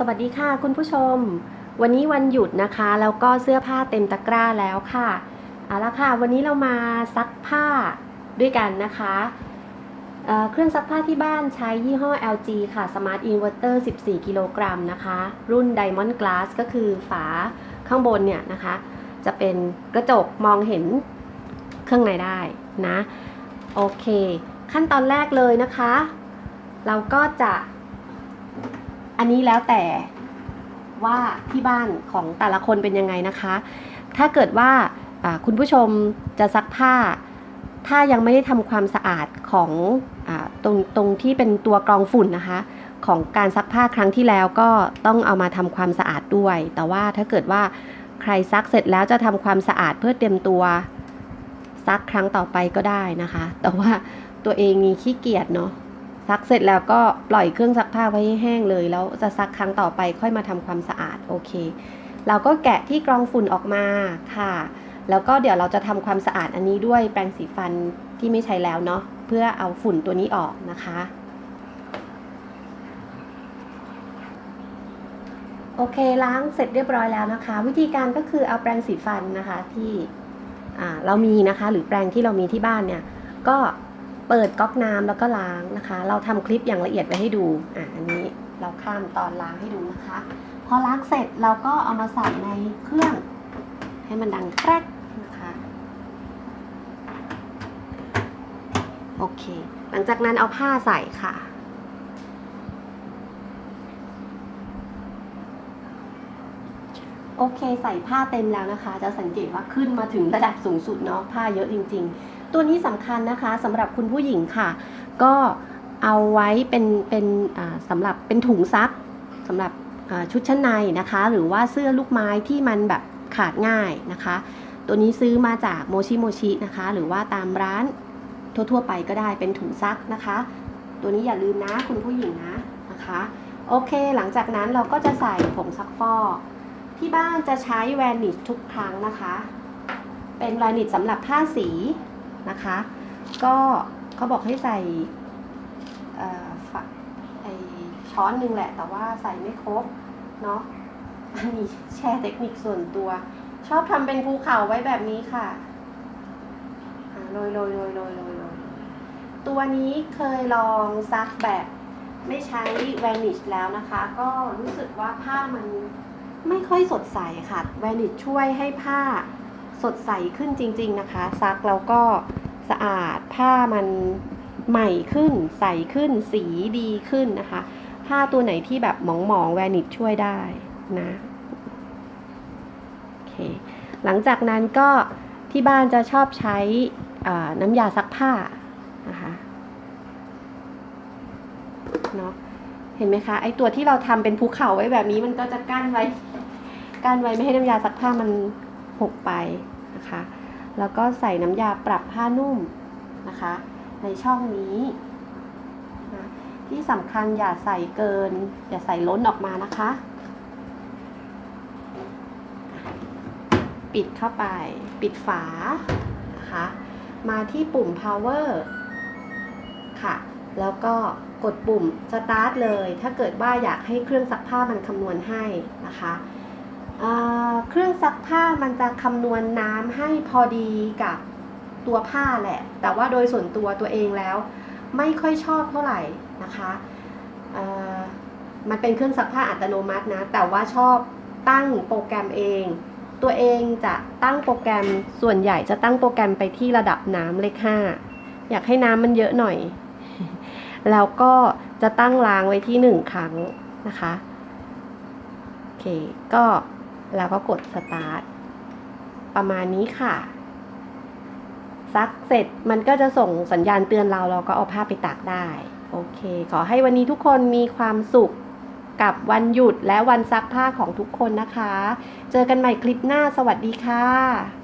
สวัสดีค่ะคุณผู้ชม วันนี้วันหยุดนะคะแล้วก็เสื้อผ้าเต็มตะกร้าแล้วค่ะเอาละค่ะ วันนี้เรามาซักผ้าด้วยกันนะคะเเครื่องซักผ้าที่บ้านใช้ยี่ห้อ LG ค่ะ Smart Inverter 14 กิโลกรัมนะคะ รุ่น Diamond Glass ก็คือฝาข้างบนเนี่ยนะคะ จะเป็นกระจกมองเห็นเครื่องในได้นะ โอเค ขั้นตอนแรกเลยนะคะ เราก็จะ อันนี้แล้วแต่ว่าที่บ้านของแต่ละคนเป็นยังไงนะคะ ถ้าเกิดว่าคุณผู้ชมจะซักผ้า ถ้ายังไม่ได้ทำความสะอาดของอตรงตรงที่เป็นตัวกรองฝุ่นนะคะ ของการซักผ้าครั้งที่แล้วก็ต้องเอามาทำความสะอาดด้วย แต่ว่าถ้าเกิดว่าใครซักเสร็จแล้วจะทำความสะอาดเพื่อเตรียมตัวซักครั้งต่อไปก็ได้นะคะ แต่ว่าตัวเองนี่ขี้เกียจเนาะ ซักเสร็จแล้วก็ปล่อยเครื่องซักผ้าไว้ให้แห้งเลย แล้วจะซักครั้งต่อไปค่อยมาทำความสะอาดโอเค เราก็แกะที่กรองฝุ่นออกมาค่ะ แล้วก็เดี๋ยวเราจะทำความสะอาดอันนี้ด้วยแปรงสีฟันที่ไม่ใช้แล้วเนาะเพื่อเอาฝุ่นตัวนี้ออกนะคะโอเคล้างเสร็จเรียบร้อยแล้วนะคะ วิธีการก็คือเอาแปรงสีฟันนะคะที่อ่าเรามีนะคะ หรือแปรงที่เรามีที่บ้านเนี่ย ก็ เปิดก๊อกน้ำแล้วก็ล้างนะคะ เราทำคลิปอย่างละเอียดไว้ให้ดูอะอันนี้เราข้ามตอนล้างให้ดูนะคะ พอล้างเสร็จเราก็เอามาใส่ในเครื่อง ให้มันดังแกรกนะคะโอเค หลังจากนั้นเอาผ้าใส่ค่ะโอเค ใส่ผ้าเต็มแล้วนะคะ จะสังเกตว่าขึ้นมาถึงระดับสูงสุดเนาะผ้าเยอะจริง ๆ ตัวนี้สำคัญนะคะสำหรับคุณผู้หญิงค่ะ ก็เอาไว้เป็นเป็นสำหรับเป็นถุงซักสำหรับชุดชั้นในนะคะ หรือว่าเสื้อลูกไม้ที่มันแบบขาดง่ายนะคะ ตัวนี้ซื้อมาจากโมชิโมชินะคะ หรือว่าตามร้านทั่ว ๆ ไปก็ได้เป็นถุงซักนะคะ ตัวนี้อย่าลืมนะคุณผู้หญิงนะนะคะโอเค หลังจากนั้นเราก็จะใส่ผงซักฟอกที่บ้านจะใช้แวนิชทุกครั้งนะคะ เป็นแวนิชสำหรับผ้าสี นะคะ ก็เขาบอกให้ใส่ไอช้อนหนึ่งแหละ แต่ว่าใส่ไม่ครบเนาะอันนี้แชร์เทคนิคส่วนตัว ชอบทำเป็นภูเขาไว้แบบนี้ค่ะอ่าโรยโรยโรยโรยโรยโรยตัวนี้เคยลองซักแบบไม่ใช้แวนิชแล้วนะคะ ก็รู้สึกว่าผ้ามันไม่ค่อยสดใสค่ะ แวนิชช่วยให้ผ้าสดใสขึ้นจริง ๆ นะคะ ซักแล้วก็ สะอาด ผ้ามันใหม่ขึ้น ใสขึ้น สีดีขึ้นนะคะ ผ้าตัวไหนที่แบบหมองๆแวนิชช่วยได้นะโอเคหลังจากนั้นก็ที่บ้านจะชอบใช้น้ำยาซักผ้านะคะเนาะเห็นไหมคะไอตัวที่เราทำเป็นภูเขาไว้แบบนี้มันก็จะกั้นไว้กั้นไว้ไม่ให้น้ำยาซักผ้ามันหกไปนะคะ แล้วก็ใส่น้ำยาปรับผ้านุ่มนะคะ ในช่องนี้นะที่สำคัญอย่าใส่เกิน อย่าใส่ล้นออกมานะคะ ปิดเข้าไป ปิดฝานะคะ มาที่ปุ่ม power ค่ะ แล้วก็กดปุ่ม start เลย ถ้าเกิดว่าอยากให้เครื่องซักผ้ามันคำนวณให้นะคะ เครื่องซักผ้ามันจะคำนวณน้ำให้พอดีกับตัวผ้าแหละ แต่ว่าโดยส่วนตัวตัวเองแล้ว ไม่ค่อยชอบเท่าไหร่นะคะมันเป็นเครื่องซักผ้าอัตโนมัตินะ แต่ว่าชอบตั้งโปรแกรมเอง ตัวเองจะตั้งโปรแกรมส่วนใหญ่จะตั้งโปรแกรมไปที่ระดับน้ำเลขห้าอยากให้น้ำมันเยอะหน่อย แล้วก็จะตั้งล้างไว้ที่หนึ่งครั้งนะคะ โอเค ก็ แล้วก็กดสตาร์ทประมาณนี้ค่ะ ซักเสร็จมันก็จะส่งสัญญาณเตือนเราเราก็เอาผ้าไปตากได้ โอเค ขอให้วันนี้ทุกคนมีความสุขกับวันหยุดและวันซักผ้าของทุกคนนะคะ เจอกันใหม่คลิปหน้าสวัสดีค่ะ